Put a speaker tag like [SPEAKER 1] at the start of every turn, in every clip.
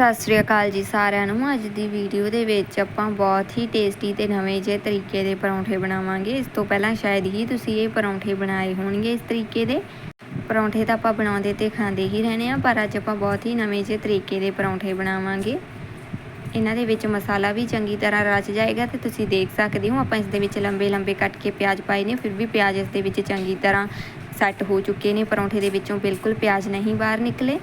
[SPEAKER 1] ਸਤਿ ਸ਼੍ਰੀ ਅਕਾਲ ਜੀ ਸਾਰਿਆਂ ਨੂੰ। ਅੱਜ ਦੀ ਵੀਡੀਓ ਦੇ ਵਿੱਚ ਆਪਾਂ ਬਹੁਤ ਹੀ ਟੇਸਟੀ ਤੇ ਨਵੇਂ ਜਿਹੇ ਤਰੀਕੇ ਦੇ ਪਰੌਂਠੇ ਬਣਾਵਾਂਗੇ। ਇਸ ਤੋਂ ਪਹਿਲਾਂ ਸ਼ਾਇਦ ਹੀ ਤੁਸੀਂ ਇਹ ਪਰੌਂਠੇ ਬਣਾਏ ਹੋਣਗੇ ਇਸ ਤਰੀਕੇ ਦੇ। ਪਰੌਂਠੇ ਤਾਂ ਆਪਾਂ ਬਣਾਉਂਦੇ ਤੇ ਖਾਂਦੇ ਹੀ ਰਹਿੰਦੇ ਆ ਪਰ ਅੱਜ ਆਪਾਂ ਬਹੁਤ ਹੀ ਨਵੇਂ ਜਿਹੇ ਤਰੀਕੇ ਦੇ ਪਰੌਂਠੇ ਬਣਾਵਾਂਗੇ। ਇਹਨਾਂ ਦੇ ਵਿੱਚ ਮਸਾਲਾ ਵੀ ਚੰਗੀ ਤਰ੍ਹਾਂ ਰਚ ਜਾਏਗਾ ਤੇ ਤੁਸੀਂ ਦੇਖ ਸਕਦੇ ਹੋ, ਆਪਾਂ ਇਸ ਦੇ ਵਿੱਚ ਲੰਬੇ ਲੰਬੇ ਕੱਟ ਕੇ ਪਿਆਜ਼ ਪਾਏ ਨੇ, ਫਿਰ ਵੀ ਪਿਆਜ਼ ਇਸ ਦੇ ਵਿੱਚ ਚੰਗੀ ਤਰ੍ਹਾਂ ਸੈੱਟ ਹੋ ਚੁੱਕੇ ਨੇ। ਪਰੌਂਠੇ ਦੇ ਵਿੱਚੋਂ ਬਿਲਕੁਲ ਪਿਆਜ਼ ਨਹੀਂ ਬਾਹਰ ਨਿਕਲੇ।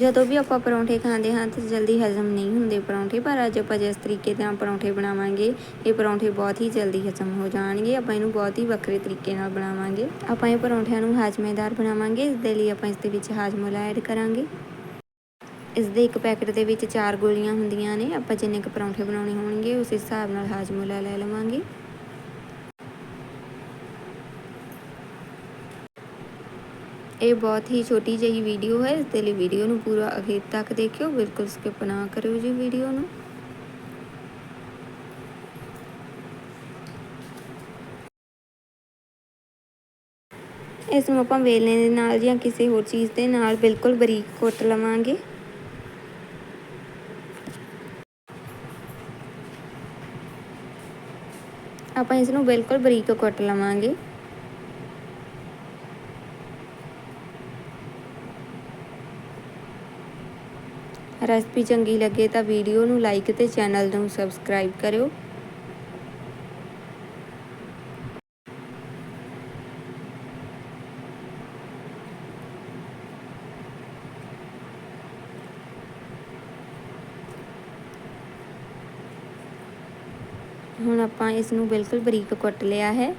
[SPEAKER 1] ਜਦੋਂ ਵੀ ਆਪਾਂ ਪਰੌਂਠੇ ਖਾਂਦੇ ਹਾਂ ਤਾਂ ਜਲਦੀ ਹਜ਼ਮ ਨਹੀਂ ਹੁੰਦੇ ਪਰੌਂਠੇ, ਪਰ ਅੱਜ ਆਪਾਂ ਜਿਸ ਤਰੀਕੇ ਨਾਲ ਪਰੌਂਠੇ ਬਣਾਵਾਂਗੇ, ਇਹ ਪਰੌਂਠੇ ਬਹੁਤ ਹੀ ਜਲਦੀ ਹਜ਼ਮ ਹੋ ਜਾਣਗੇ, ਆਪਾਂ ਇਹਨੂੰ ਬਹੁਤ ਹੀ ਵੱਖਰੇ ਤਰੀਕੇ ਨਾਲ ਬਣਾਵਾਂਗੇ। ਆਪਾਂ ਇਹ ਪਰੌਂਠਿਆਂ ਨੂੰ ਹਾਜ਼ਮੇਦਾਰ ਬਣਾਵਾਂਗੇ, ਇਸ ਦੇ ਲਈ ਆਪਾਂ ਇਸ ਦੇ ਵਿੱਚ ਹਾਜ਼ਮੋਲਾ ਐਡ ਕਰਾਂਗੇ। ਇਸ ਦੇ ਇੱਕ ਪੈਕਟ ਦੇ ਵਿੱਚ ਚਾਰ ਗੋਲੀਆਂ ਹੁੰਦੀਆਂ ਨੇ, ਆਪਾਂ ਜਿੰਨੇ ਕੁ ਪਰੌਂਠੇ ਬਣਾਉਣੇ ਹੋਣਗੇ, ਉਸ ਹਿਸਾਬ ਨਾਲ ਹਾਜ਼ਮੋਲਾ ਲੈ ਲਵਾਂਗੇ। ਇਹ ਬਹੁਤ ਹੀ ਛੋਟੀ ਜਿਹੀ ਵੀਡੀਓ ਹੈ, ਇਸ ਦੇ ਲਈ ਵੀਡੀਓ ਨੂੰ ਪੂਰਾ ਅਖੀਰ ਤੱਕ ਦੇਖਿਓ, ਬਿਲਕੁਲ ਸਕਿਪ ਨਾ ਕਰਿਓ ਜੀ ਵੀਡੀਓ ਨੂੰ। ਇਸ ਨੂੰ ਆਪਾਂ ਵੇਲਣੇ ਦੇ ਨਾਲ ਜਾਂ ਕਿਸੇ ਹੋਰ ਚੀਜ਼ ਦੇ ਨਾਲ ਬਿਲਕੁਲ ਬਰੀਕ ਕੁੱਟ ਲਵਾਂਗੇ। ਆਪਾਂ ਇਸ ਨੂੰ ਬਿਲਕੁਲ ਬਰੀਕ ਕੁੱਟ ਲਵਾਂਗੇ। ਰੈਸਪੀ ਚੰਗੀ ਲੱਗੇ ਤਾਂ ਵੀਡੀਓ ਨੂੰ ਲਾਈਕ ਤੇ ਚੈਨਲ ਨੂੰ ਸਬਸਕ੍ਰਾਈਬ ਕਰਿਓ। ਹੁਣ ਆਪਾਂ ਇਸ ਨੂੰ ਬਿਲਕੁਲ ਬਰੀਕ ਕੁੱਟ ਲਿਆ ਹੈ।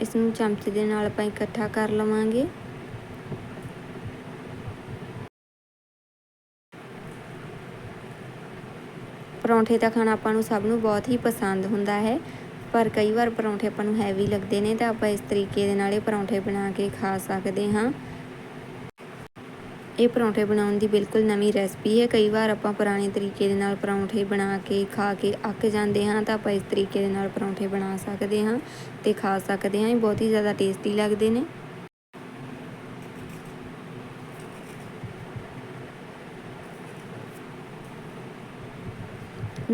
[SPEAKER 1] ਇਸ ਨੂੰ ਚਮਚੇ ਦੇ ਨਾਲ ਆਪਾਂ ਇਕੱਠਾ ਕਰ ਲਵਾਂਗੇ। ਪਰੌਂਠੇ ਦਾ ਖਾਣਾ ਆਪਾਂ ਨੂੰ ਸਭ ਨੂੰ ਬਹੁਤ ਹੀ ਪਸੰਦ ਹੁੰਦਾ ਹੈ। ਪਰ ਕਈ ਵਾਰ ਪਰੌਂਠੇ ਆਪਾਂ ਨੂੰ ਹੈਵੀ ਲੱਗਦੇ ਨੇ ਤਾਂ ਆਪਾਂ ਇਸ ਤਰੀਕੇ ਦੇ ਨਾਲ ਇਹ ਪਰੌਂਠੇ ਬਣਾ ਕੇ ਖਾ ਸਕਦੇ ਹਾਂ। ਇਹ ਪਰੌਂਠੇ ਬਣਾਉਣ ਦੀ ਬਿਲਕੁਲ ਨਵੀਂ ਰੈਸਪੀ ਹੈ। ਕਈ ਵਾਰ ਆਪਾਂ ਪੁਰਾਣੇ ਤਰੀਕੇ ਦੇ ਨਾਲ ਪਰੌਂਠੇ ਬਣਾ ਕੇ ਖਾ ਕੇ ਅੱਕ ਜਾਂਦੇ ਹਾਂ ਤਾਂ ਆਪਾਂ ਇਸ ਤਰੀਕੇ ਦੇ ਨਾਲ ਪਰੌਂਠੇ ਬਣਾ ਸਕਦੇ ਹਾਂ ਤੇ ਖਾ ਸਕਦੇ ਹਾਂ। ਇਹ ਬਹੁਤ ਹੀ ਜ਼ਿਆਦਾ ਟੇਸਟੀ ਲੱਗਦੇ ਨੇ।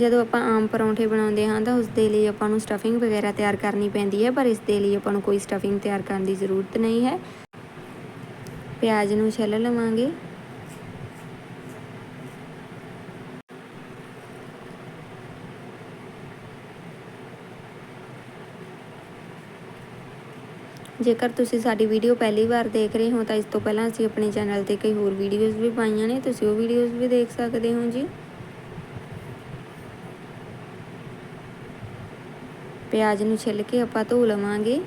[SPEAKER 1] ਜਦੋਂ ਆਪਾਂ ਆਮ ਪਰੌਂਠੇ ਬਣਾਉਂਦੇ ਹਾਂ ਤਾਂ ਉਸ ਦੇ ਲਈ ਆਪਾਂ ਨੂੰ ਸਟਫਿੰਗ ਵਗੈਰਾ ਤਿਆਰ ਕਰਨੀ ਪੈਂਦੀ ਹੈ, ਪਰ ਇਸ ਦੇ ਲਈ ਆਪਾਂ ਨੂੰ ਕੋਈ ਸਟਫਿੰਗ ਤਿਆਰ ਕਰਨ ਦੀ ਜ਼ਰੂਰਤ ਨਹੀਂ ਹੈ। ਪਿਆਜ਼ ਨੂੰ ਛਿੱਲ ਲਵਾਂਗੇ। ਜੇਕਰ ਤੁਸੀਂ ਸਾਡੀ ਵੀਡੀਓ ਪਹਿਲੀ ਵਾਰ ਦੇਖ ਰਹੇ ਹੋ ਤਾਂ ਇਸ ਤੋਂ ਪਹਿਲਾਂ ਅਸੀਂ ਆਪਣੇ ਚੈਨਲ ਤੇ ਕਈ ਹੋਰ ਵੀਡੀਓਜ਼ ਵੀ ਪਾਈਆਂ ਨੇ, ਤੁਸੀਂ ਉਹ ਵੀਡੀਓਜ਼ ਵੀ ਦੇਖ ਸਕਦੇ ਹੋ ਜੀ। ਪਿਆਜ਼ ਨੂੰ ਛਿੱਲ ਕੇ ਆਪਾਂ ਧੋ ਲਵਾਂਗੇ।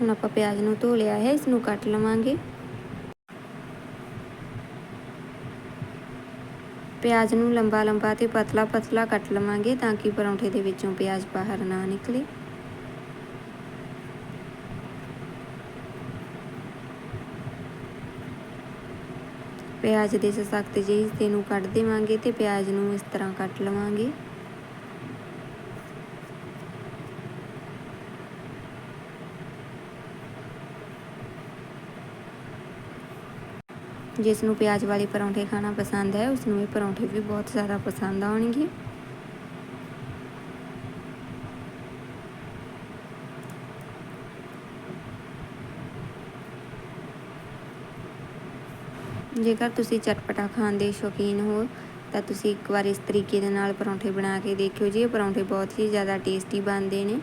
[SPEAKER 1] ਹੁਣ ਆਪਾਂ ਪਿਆਜ਼ ਨੂੰ ਧੋ ਲਿਆ ਹੈ ਇਸ ਨੂੰ ਕੱਟ ਲਵਾਂਗੇ। ਪਿਆਜ਼ ਨੂੰ ਲੰਬਾ ਲੰਬਾ ਤੇ ਪਤਲਾ ਪਤਲਾ ਕੱਟ ਲਵਾਂਗੇ ਤਾਂ ਕਿ ਪਰੌਂਠੇ ਦੇ ਵਿੱਚੋਂ ਪਿਆਜ਼ ਬਾਹਰ ਨਾ ਨਿਕਲੇ। ਪਿਆਜ਼ ਦੇ ਸਖਤ ਜਿਹੇ ਹਿੱਸੇ ਨੂੰ ਕੱਢ ਦੇਵਾਂਗੇ ਤੇ ਪਿਆਜ਼ ਨੂੰ ਇਸ ਤਰ੍ਹਾਂ ਕੱਟ ਲਵਾਂਗੇ। ਜਿਸ ਨੂੰ ਪਿਆਜ਼ ਵਾਲੇ ਪਰੌਂਠੇ ਖਾਣਾ ਪਸੰਦ ਹੈ ਉਸ ਨੂੰ ਇਹ ਪਰੌਂਠੇ ਵੀ ਬਹੁਤ ਜ਼ਿਆਦਾ ਪਸੰਦ ਆਉਣਗੇ ਜੇਕਰ ਤੁਸੀਂ ਚਟਪਟਾ ਖਾਣ ਦੇ ਸ਼ੌਕੀਨ ਹੋ ਤਾਂ ਤੁਸੀਂ ਇੱਕ ਵਾਰ ਇਸ ਤਰੀਕੇ ਦੇ ਨਾਲ ਪਰੌਂਠੇ ਬਣਾ ਕੇ ਦੇਖਿਓ ਜੀ ਇਹ ਪਰੌਂਠੇ ਬਹੁਤ ਹੀ ਜ਼ਿਆਦਾ ਟੇਸਟੀ ਬਣਦੇ ਨੇ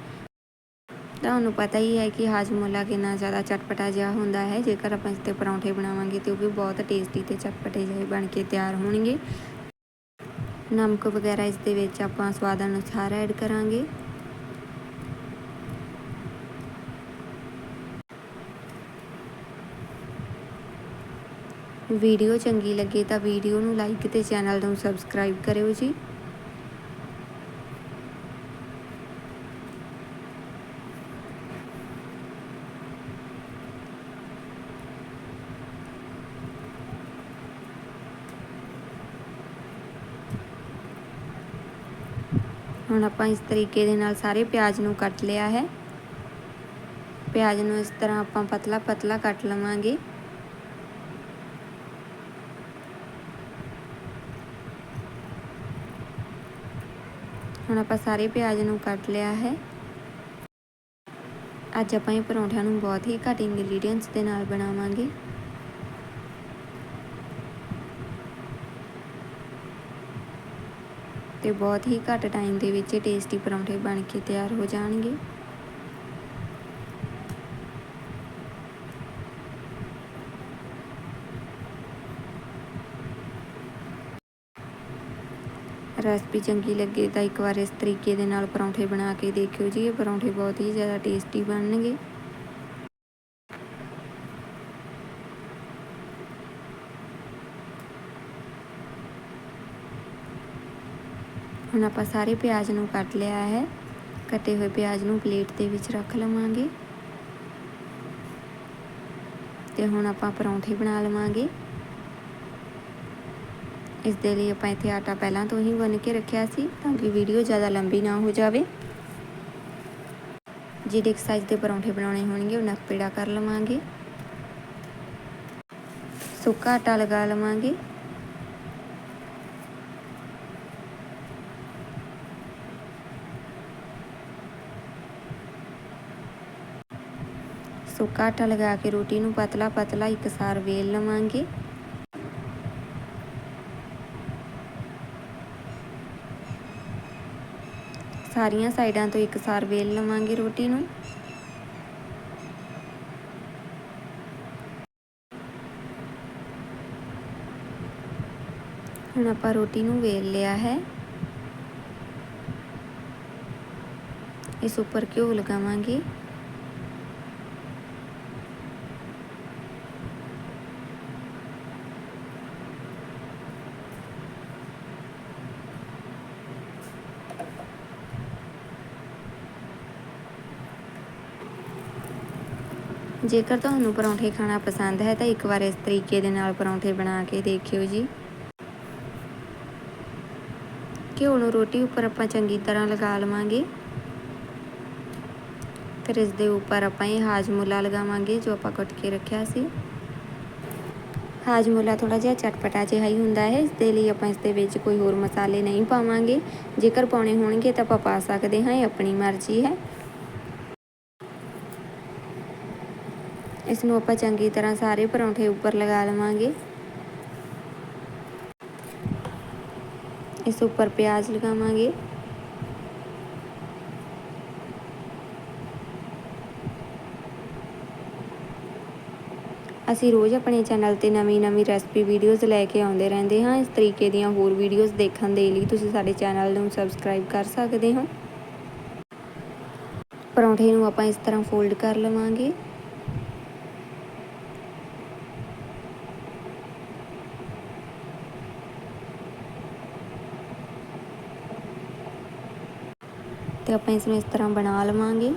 [SPEAKER 1] ਤੁਹਾਨੂੰ ਪਤਾ ਹੀ ਹੈ ਕਿ ਹਾਜਮੋਲਾ ਕਿੰਨਾ ਜ਼ਿਆਦਾ ਚਟਪਟਾ ਜਿਹਾ ਹੁੰਦਾ ਹੈ। ਜੇਕਰ ਆਪਾਂ ਇਸ ਤੇ ਪਰੌਂਠੇ ਬਣਾਵਾਂਗੇ ਤੇ ਉਹ ਵੀ ਬਹੁਤ ਟੇਸਟੀ ਤੇ ਚਟਪਟੇ ਜਿਹੇ ਬਣ ਕੇ ਤਿਆਰ ਹੋਣਗੇ। ਨਮਕ ਵਗੈਰਾ ਇਸ ਦੇ ਵਿੱਚ ਆਪਾਂ ਸਵਾਦ ਅਨੁਸਾਰ ਐਡ ਕਰਾਂਗੇ। ਵੀਡੀਓ ਚੰਗੀ ਲੱਗੇ ਤਾਂ ਵੀਡੀਓ ਨੂੰ ਲਾਈਕ ਤੇ ਚੈਨਲ ਨੂੰ ਸਬਸਕ੍ਰਾਈਬ ਕਰਿਓ ਜੀ। ਹੁਣ ਆਪਾਂ ਇਸ ਤਰੀਕੇ ਦੇ ਨਾਲ ਸਾਰੇ ਪਿਆਜ਼ ਨੂੰ ਕੱਟ ਲਿਆ ਹੈ। ਪਿਆਜ਼ ਨੂੰ ਇਸ ਤਰ੍ਹਾਂ ਆਪਾਂ ਪਤਲਾ ਪਤਲਾ ਕੱਟ ਲਵਾਂਗੇ। ਹੁਣ ਆਪਾਂ ਸਾਰੇ ਪਿਆਜ਼ ਨੂੰ ਕੱਟ ਲਿਆ ਹੈ। ਅੱਜ ਆਪਾਂ ਇਹ ਪਰੌਂਠਿਆਂ ਨੂੰ ਬਹੁਤ ਹੀ ਘੱਟ ਇੰਗਰੀਡੀਅੰਟਸ ਦੇ ਨਾਲ ਬਣਾਵਾਂਗੇ। ਤੇ ਬਹੁਤ ਹੀ ਘੱਟ ਟਾਈਮ ਦੇ ਵਿੱਚ ਟੇਸਟੀ ਪਰੌਂਠੇ ਬਣ ਕੇ ਤਿਆਰ ਹੋ ਜਾਣਗੇ। ਰੈਸਪੀ ਚੰਗੀ ਲੱਗੇ ਤਾਂ ਇੱਕ ਵਾਰ ਇਸ ਤਰੀਕੇ ਦੇ ਨਾਲ ਪਰੌਂਠੇ ਬਣਾ ਕੇ ਦੇਖਿਓ ਜੀ। ਇਹ ਪਰੌਂਠੇ ਬਹੁਤ ਹੀ ਜ਼ਿਆਦਾ ਟੇਸਟੀ ਬਣਨਗੇ। ਹੁਣ ਆਪਾਂ ਸਾਰੇ ਪਿਆਜ਼ ਨੂੰ ਕੱਟ ਲਿਆ ਹੈ। ਕੱਟੇ ਹੋਏ ਪਿਆਜ਼ ਨੂੰ ਪਲੇਟ ਦੇ ਵਿੱਚ ਰੱਖ ਲਵਾਂਗੇ। ਤੇ ਹੁਣ ਆਪਾਂ ਪਰੌਂਠੇ ਬਣਾ ਲਵਾਂਗੇ। ਇਸ ਦੇ ਲਈ ਆਪਾਂ ਇੱਥੇ ਆਟਾ ਪਹਿਲਾਂ ਤੋਂ ਹੀ ਗੁੰਨ ਕੇ ਰੱਖਿਆ ਸੀ ਤਾਂ ਕਿ ਵੀਡੀਓ ਜ਼ਿਆਦਾ ਲੰਬੀ ਨਾ ਹੋ ਜਾਵੇ। ਜਿਹੜੇ ਸਾਈਜ਼ ਦੇ ਪਰੌਂਠੇ ਬਣਾਉਣੇ ਹੋਣਗੇ, ਉਹਨਾਂ ਪੇੜਾ ਕਰ ਲਵਾਂਗੇ। ਸੁੱਕਾ ਆਟਾ ਲਗਾ ਲਵਾਂਗੇ। ਸੁੱਕਾ ਆਟਾ ਲਗਾ ਕੇ ਰੋਟੀ ਨੂੰ ਪਤਲਾ ਪਤਲਾ ਇੱਕਸਾਰ ਵੇਲ ਲਵਾਂਗੇ। ਸਾਰੀਆਂ ਸਾਈਡਾਂ ਤੋਂ ਇੱਕਸਾਰ ਵੇਲ ਲਵਾਂਗੇ ਰੋਟੀ ਨੂੰ। ਹੁਣ ਆਪਾਂ ਰੋਟੀ ਨੂੰ ਵੇਲ ਲਿਆ ਹੈ। ਇਸ ਉੱਪਰ ਘਿਓ ਲਗਾਵਾਂਗੇ। ਜੇਕਰ ਤੁਹਾਨੂੰ ਪਰੌਂਠੇ ਖਾਣਾ ਪਸੰਦ ਹੈ, ਤਾਂ ਇੱਕ ਵਾਰ ਇਸ ਤਰੀਕੇ ਦੇ ਨਾਲ ਪਰੌਂਠੇ ਬਣਾ ਕੇ ਦੇਖਿਓ ਜੀ। ਘਿਓ ਨੂੰ ਰੋਟੀ ਉੱਪਰ ਆਪਾਂ ਚੰਗੀ ਤਰ੍ਹਾਂ ਲਗਾ ਲਵਾਂਗੇ। ਫਿਰ ਇਸ ਦੇ ਉੱਪਰ ਆਪਾਂ ਇਹ ਹਾਜਮੁਲਾ ਲਗਾਵਾਂਗੇ, ਜੋ ਆਪਾਂ ਕੱਟ ਕੇ ਰੱਖਿਆ ਸੀ। ਹਾਜਮੁਲਾ ਥੋੜਾ ਜਿਹਾ ਚਟਪਟਾ ਜਿਹਾ ਹੀ ਹੁੰਦਾ ਹੈ। ਇਸ ਦੇ ਲਈ ਆਪਾਂ ਇਸ ਦੇ ਵਿੱਚ ਕੋਈ ਹੋਰ ਮਸਾਲੇ ਨਹੀਂ ਪਾਵਾਂਗੇ। ਜੇਕਰ ਪਾਉਣੇ ਹੋਣਗੇ ਤਾਂ ਆਪਾਂ ਪਾ ਸਕਦੇ ਹਾਂ, ਇਹ ਆਪਣੀ ਮਰਜ਼ੀ ਹੈ। ਇਸ ਨੂੰ ਆਪਾਂ ਚੰਗੀ ਤਰ੍ਹਾਂ ਸਾਰੇ ਪਰੌਂਠੇ ਉੱਪਰ ਲਗਾ ਲਵਾਂਗੇ। ਇਸ ਉੱਪਰ ਪਿਆਜ਼ ਲਗਾਵਾਂਗੇ। ਅਸੀਂ ਰੋਜ਼ ਆਪਣੇ ਚੈਨਲ ਤੇ ਨਵੀਂ-ਨਵੀਂ ਰੈਸਪੀ ਵੀਡੀਓਜ਼ ਲੈ ਕੇ ਆਉਂਦੇ ਰਹਿੰਦੇ ਹਾਂ। ਇਸ ਤਰੀਕੇ ਦੀਆਂ ਹੋਰ ਵੀਡੀਓਜ਼ ਦੇਖਣ ਦੇ ਲਈ ਤੁਸੀਂ ਸਾਡੇ ਚੈਨਲ ਨੂੰ ਸਬਸਕ੍ਰਾਈਬ ਕਰ ਸਕਦੇ ਹੋ। ਪਰੌਂਠੇ ਨੂੰ ਆਪਾਂ ਇਸ ਤਰ੍ਹਾਂ ਫੋਲਡ ਕਰ ਲਵਾਂਗੇ। ਤੇ ਆਪਾਂ ਇਸ ਨੂੰ ਇਸ ਤਰ੍ਹਾਂ ਬਣਾ ਲਵਾਂਗੇ।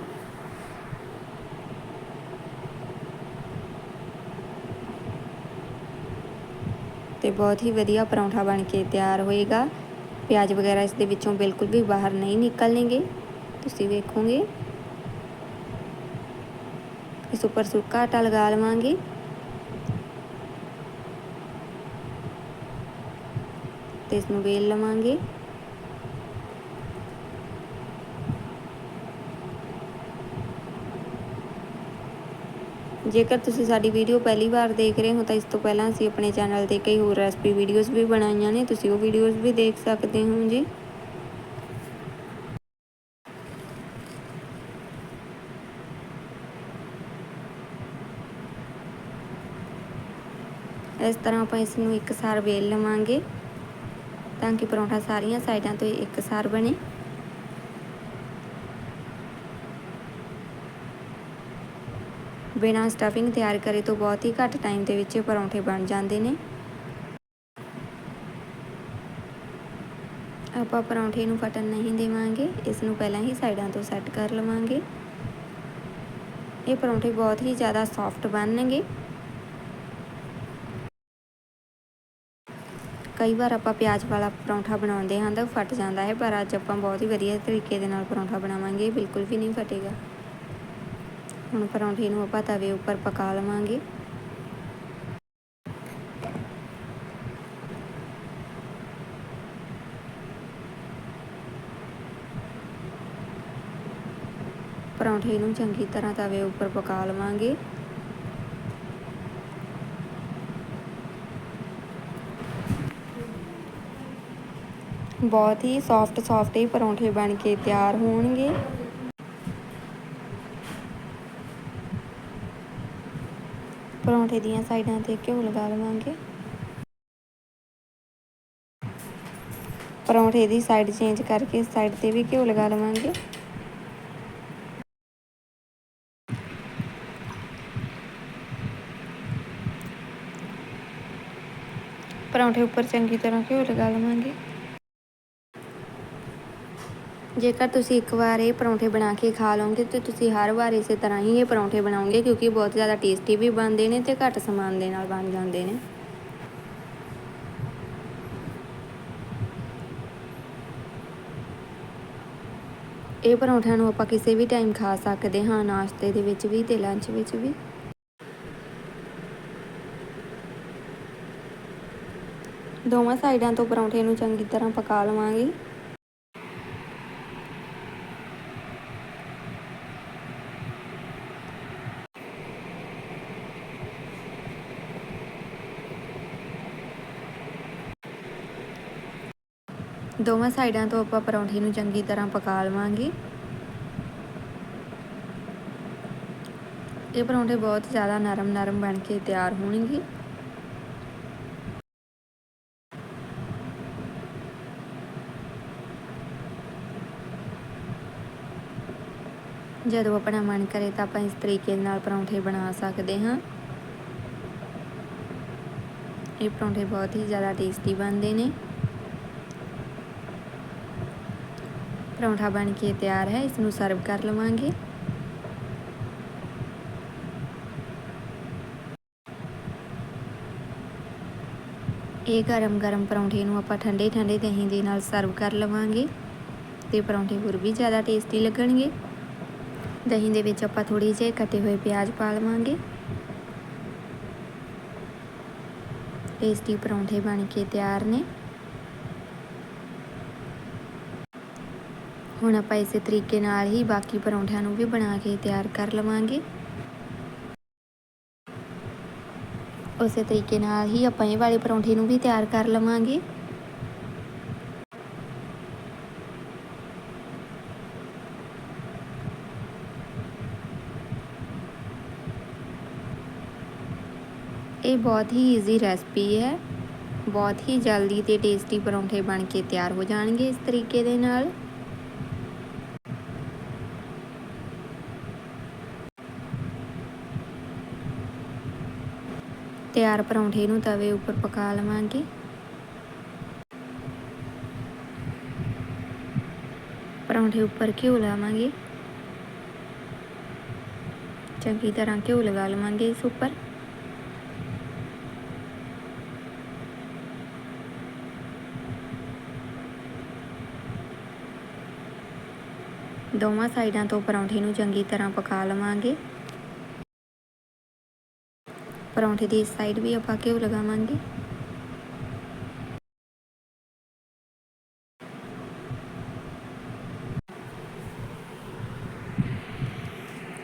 [SPEAKER 1] ਤੇ ਬਹੁਤ ਹੀ ਵਧੀਆ ਪਰੌਂਠਾ ਬਣ ਕੇ ਤਿਆਰ ਹੋਏਗਾ। ਪਿਆਜ਼ ਵਗੈਰਾ ਇਸ ਦੇ ਵਿੱਚੋਂ ਬਿਲਕੁਲ ਵੀ ਬਾਹਰ ਨਹੀਂ ਨਿਕਲਣਗੇ। ਤੁਸੀਂ ਵੇਖੋਗੇ ਇਸ ਉੱਪਰ ਸੁੱਕਾ ਆਟਾ ਲਗਾ ਲਵਾਂਗੇ। ਤੇ ਇਸ ਨੂੰ ਵੇਲ ਲਵਾਂਗੇ। ਜੇਕਰ ਤੁਸੀਂ ਸਾਡੀ ਵੀਡੀਓ ਪਹਿਲੀ ਵਾਰ ਦੇਖ ਰਹੇ ਹੋ ਤਾਂ ਇਸ ਤੋਂ ਪਹਿਲਾਂ ਅਸੀਂ ਆਪਣੇ ਚੈਨਲ ਤੇ ਕਈ ਹੋਰ ਰੈਸਪੀ ਵੀਡੀਓਜ਼ ਵੀ ਬਣਾਈਆਂ ਨੇ। ਤੁਸੀਂ ਉਹ ਵੀਡੀਓਜ਼ ਵੀ ਦੇਖ ਸਕਦੇ ਹੋ ਜੀ। ਇਸ ਤਰ੍ਹਾਂ ਆਪਾਂ ਇਸ ਨੂੰ ਇੱਕ ਸਾਰ ਵੇਲ ਲਵਾਂਗੇ ਤਾਂ ਕਿ ਪਰੌਂਠਾ ਸਾਰੀਆਂ ਸਾਈਡਾਂ ਤੋਂ ਇੱਕ ਸਾਰ ਬਣੇ। ਬਿਨਾਂ ਸਟਫਿੰਗ ਤਿਆਰ ਕਰੇ ਤੋਂ ਬਹੁਤ ਹੀ ਘੱਟ ਟਾਈਮ ਦੇ ਵਿੱਚ ਪਰੌਂਠੇ ਬਣ ਜਾਂਦੇ ਨੇ। ਆਪਾਂ ਪਰੌਂਠੇ ਨੂੰ ਫਟਣ ਨਹੀਂ ਦੇਵਾਂਗੇ ਇਸ ਨੂੰ ਪਹਿਲਾਂ ਹੀ ਸਾਈਡਾਂ ਤੋਂ ਸੈੱਟ ਕਰ ਲਵਾਂਗੇ। ਇਹ ਪਰੌਂਠੇ ਬਹੁਤ ਹੀ ਜ਼ਿਆਦਾ ਸੌਫਟ ਬਣਨਗੇ। ਕਈ ਵਾਰ ਆਪਾਂ ਪਿਆਜ਼ ਵਾਲਾ ਪਰੌਂਠਾ ਬਣਾਉਂਦੇ ਹਾਂ ਤਾਂ ਫਟ ਜਾਂਦਾ ਹੈ, ਪਰ ਅੱਜ ਆਪਾਂ ਬਹੁਤ ਹੀ ਵਧੀਆ ਤਰੀਕੇ ਦੇ ਨਾਲ ਪਰੌਂਠਾ ਬਣਾਵਾਂਗੇ ਬਿਲਕੁਲ ਵੀ ਨਹੀਂ ਫਟੇਗਾ। ਹੁਣ ਪਰੌਂਠੇ ਨੂੰ ਆਪਾਂ ਤਵੇ ਉੱਪਰ ਪਕਾ ਲਵਾਂਗੇ। ਪਰੌਂਠੇ ਨੂੰ ਚੰਗੀ ਤਰ੍ਹਾਂ ਤਵੇ ਉੱਪਰ ਪਕਾ ਲਵਾਂਗੇ। ਬਹੁਤ ਹੀ ਸੌਫਟ ਸੌਫਟ ਹੀ ਪਰੌਂਠੇ ਬਣ ਕੇ ਤਿਆਰ ਹੋਣਗੇ। ਪਰੌਂਠੇ ਦੀਆਂ ਸਾਈਡਾਂ ਤੇ ਘਿਓ ਲਗਾ ਲਵਾਂਗੇ। ਪਰੌਂਠੇ ਦੀ ਸਾਈਡ ਚੇਂਜ ਕਰਕੇ ਸਾਈਡ ਤੇ ਵੀ ਘਿਓ ਲਗਾ ਲਵਾਂਗੇ। ਪਰੌਂਠੇ ਉੱਪਰ ਚੰਗੀ ਤਰ੍ਹਾਂ ਘਿਓ ਲਗਾ ਲਵਾਂਗੇ। ਜੇਕਰ ਤੁਸੀਂ ਇੱਕ ਵਾਰ ਇਹ ਪਰੌਂਠੇ ਬਣਾ ਕੇ ਖਾ ਲਓਗੇ ਤੇ ਤੁਸੀਂ ਹਰ ਵਾਰ ਇਸੇ ਤਰ੍ਹਾਂ ਹੀ ਇਹ ਪਰੌਂਠੇ ਬਣਾਓਗੇ ਕਿਉਂਕਿ ਬਹੁਤ ਜ਼ਿਆਦਾ ਟੇਸਟੀ ਵੀ ਬਣਦੇ ਨੇ ਤੇ ਘੱਟ ਸਮਾਨ ਦੇ ਨਾਲ ਬਣ ਜਾਂਦੇ ਨੇ। ਇਹ ਪਰੌਂਠਿਆਂ ਨੂੰ ਆਪਾਂ ਕਿਸੇ ਵੀ ਟਾਈਮ ਖਾ ਸਕਦੇ ਹਾਂ, ਨਾਸ਼ਤੇ ਦੇ ਵਿੱਚ ਵੀ ਤੇ ਲੰਚ ਵਿੱਚ ਵੀ। ਦੋਵਾਂ ਸਾਈਡਾਂ ਤੋਂ ਪਰੌਂਠੇ ਨੂੰ ਚੰਗੀ ਤਰ੍ਹਾਂ ਪਕਾ ਲਵਾਂਗੇ। ਦੋਵਾਂ ਸਾਈਡਾਂ ਤੋਂ ਆਪਾਂ ਪਰੌਂਠੇ ਨੂੰ ਚੰਗੀ ਤਰ੍ਹਾਂ ਪਕਾ ਲਵਾਂਗੇ। ਇਹ ਪਰੌਂਠੇ ਬਹੁਤ ਜ਼ਿਆਦਾ ਨਰਮ ਨਰਮ ਬਣ ਕੇ ਤਿਆਰ ਹੋਣਗੇ। ਜਦੋਂ ਆਪਣਾ ਮਨ ਕਰੇ ਤਾਂ ਆਪਾਂ ਇਸ ਤਰੀਕੇ ਨਾਲ ਪਰੌਂਠੇ ਬਣਾ ਸਕਦੇ ਹਾਂ। ਇਹ ਪਰੌਂਠੇ ਬਹੁਤ ਹੀ ਜ਼ਿਆਦਾ ਟੇਸਟੀ ਬਣਦੇ ਨੇ। ਪਰੌਂਠਾ ਬਣ ਕੇ ਤਿਆਰ ਹੈ ਇਸ ਨੂੰ ਸਰਵ ਕਰ ਲਵਾਂਗੇ। ਇਹ ਗਰਮ ਗਰਮ ਪਰੌਂਠੇ ਨੂੰ ਆਪਾਂ ਠੰਡੇ ਠੰਡੇ ਦਹੀਂ ਦੇ ਨਾਲ ਸਰਵ ਕਰ ਲਵਾਂਗੇ ਤੇ ਪਰੌਂਠੇ ਹੋਰ ਵੀ ਜ਼ਿਆਦਾ ਟੇਸਟੀ ਲੱਗਣਗੇ। ਦਹੀਂ ਦੇ ਵਿੱਚ ਆਪਾਂ ਥੋੜੀ ਜਿਹੀ ਕੱਟੇ ਹੋਏ ਪਿਆਜ਼ ਪਾ ਲਵਾਂਗੇ। ਟੇਸਟੀ ਪਰੌਂਠੇ ਬਣ ਕੇ ਤਿਆਰ ਨੇ। ਹੁਣ ਆਪਾਂ ਇਸੇ ਤਰੀਕੇ ਨਾਲ ਹੀ ਬਾਕੀ ਪਰੌਂਠਿਆਂ ਨੂੰ ਵੀ ਬਣਾ ਕੇ ਤਿਆਰ ਕਰ ਲਵਾਂਗੇ। ਉਸੇ ਤਰੀਕੇ ਨਾਲ ਹੀ ਆਪਾਂ ਇਹ ਵਾਲੇ ਪਰੌਂਠੇ ਨੂੰ ਵੀ ਤਿਆਰ ਕਰ ਲਵਾਂਗੇ। ਇਹ ਬਹੁਤ ਹੀ ਈਜ਼ੀ ਰੈਸਪੀ ਹੈ। ਬਹੁਤ ਹੀ ਜਲਦੀ ਤੇ ਟੇਸਟੀ ਪਰੌਂਠੇ ਬਣ ਕੇ ਤਿਆਰ ਹੋ ਜਾਣਗੇ ਇਸ ਤਰੀਕੇ ਦੇ ਨਾਲ। ਤਿਆਰ ਪਰੌਂਠੇ ਨੂੰ ਤਵੇ ਉੱਪਰ ਪਕਾ ਲਵਾਂਗੇ। ਪਰੌਂਠੇ ਉੱਪਰ ਘਿਓ ਲਾਵਾਂਗੇ। ਚੰਗੀ ਤਰ੍ਹਾਂ ਘਿਓ ਲਗਾ ਲਵਾਂਗੇ ਇਸ ਉੱਪਰ। ਦੋਵਾਂ ਸਾਈਡਾਂ ਤੋਂ ਪਰੌਂਠੇ ਨੂੰ ਚੰਗੀ ਤਰ੍ਹਾਂ ਪਕਾ ਲਵਾਂਗੇ। ਪਰੌਂਠੇ ਦੀ ਸਾਈਡ ਵੀ ਆਪਾਂ ਘਿਓ ਲਗਾਵਾਂਗੇ।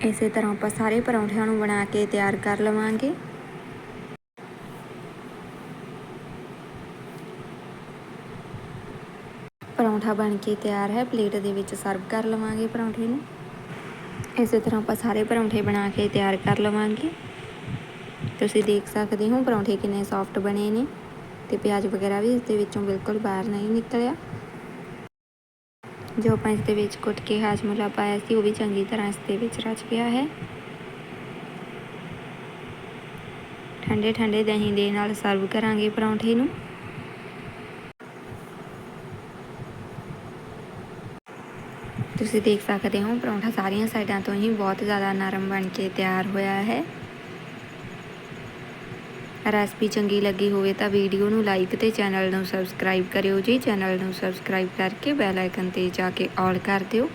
[SPEAKER 1] ਇਸੇ ਤਰ੍ਹਾਂ ਆਪਾਂ ਸਾਰੇ ਪਰੌਂਠਿਆਂ ਨੂੰ ਬਣਾ ਕੇ ਤਿਆਰ ਕਰ ਲਵਾਂਗੇ। ਪਰੌਂਠਾ ਬਣ ਕੇ ਤਿਆਰ ਹੈ, ਪਲੇਟ ਦੇ ਵਿੱਚ ਸਰਵ ਕਰ ਲਵਾਂਗੇ ਪਰੌਂਠੇ ਨੂੰ। ਇਸੇ ਤਰ੍ਹਾਂ ਆਪਾਂ ਸਾਰੇ ਪਰੌਂਠੇ ਬਣਾ ਕੇ ਤਿਆਰ ਕਰ ਲਵਾਂਗੇ। ਤੁਸੀਂ ਦੇਖ ਸਕਦੇ ਹੋ, ਪਰੌਂਠੇ ਕਿੰਨੇ ਸੌਫਟ ਬਣੇ ਨੇ ਤੇ ਪਿਆਜ਼ ਵਗੈਰਾ ਵੀ ਇਸ ਦੇ ਵਿੱਚੋਂ ਬਿਲਕੁਲ ਬਾਹਰ ਨਹੀਂ ਨਿਕਲਿਆ। ਜੋ ਆਪਾਂ ਇਸ ਦੇ ਵਿੱਚ ਕੁੱਟ ਕੇ ਹਾਜਮੁਲਾ ਪਾਇਆ ਸੀ, ਉਹ ਵੀ ਚੰਗੀ ਤਰ੍ਹਾਂ ਇਸ ਦੇ ਵਿੱਚ ਰਚ ਗਿਆ ਹੈ। ਠੰਡੇ ਠੰਡੇ ਦਹੀਂ ਦੇ ਨਾਲ ਸਰਵ ਕਰਾਂਗੇ ਪਰੌਂਠੇ ਨੂੰ। ਤੁਸੀਂ ਦੇਖ ਸਕਦੇ ਹੋ, ਪਰੌਂਠਾ ਸਾਰੀਆਂ ਸਾਈਡਾਂ ਤੋਂ ਹੀ ਬਹੁਤ ਜ਼ਿਆਦਾ ਨਰਮ ਬਣ ਕੇ ਤਿਆਰ ਹੋਇਆ ਹੈ। ਰੈਸਪੀ ਚੰਗੀ ਲੱਗੀ ਹੋਵੇ ਤਾਂ ਵੀਡੀਓ ਨੂੰ ਲਾਈਕ ਤੇ ਚੈਨਲ ਨੂੰ ਸਬਸਕ੍ਰਾਈਬ ਕਰਿਓ ਜੀ। ਚੈਨਲ ਨੂੰ ਸਬਸਕ੍ਰਾਈਬ ਕਰਕੇ ਬੈਲ ਆਈਕਨ ਤੇ ਜਾ ਕੇ ਆਲ ਕਰ ਦਿਓ।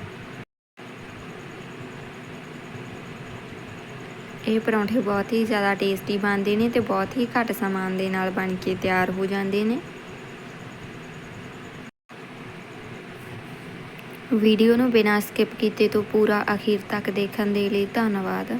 [SPEAKER 1] ਇਹ ਪਰੌਂਠੇ ਬਹੁਤ ਹੀ ਜ਼ਿਆਦਾ ਟੇਸਟੀ ਬਣਦੇ ਨੇ ਤੇ ਬਹੁਤ ਹੀ ਘੱਟ ਸਮਾਨ ਦੇ ਨਾਲ ਬਣ ਕੇ ਤਿਆਰ ਹੋ ਜਾਂਦੇ ਨੇ। ਵੀਡੀਓ ਨੂੰ ਬਿਨਾਂ ਸਕਿਪ ਕੀਤੇ ਤੋਂ ਪੂਰਾ ਅਖੀਰ ਤੱਕ ਦੇਖਣ ਦੇ ਲਈ ਧੰਨਵਾਦ।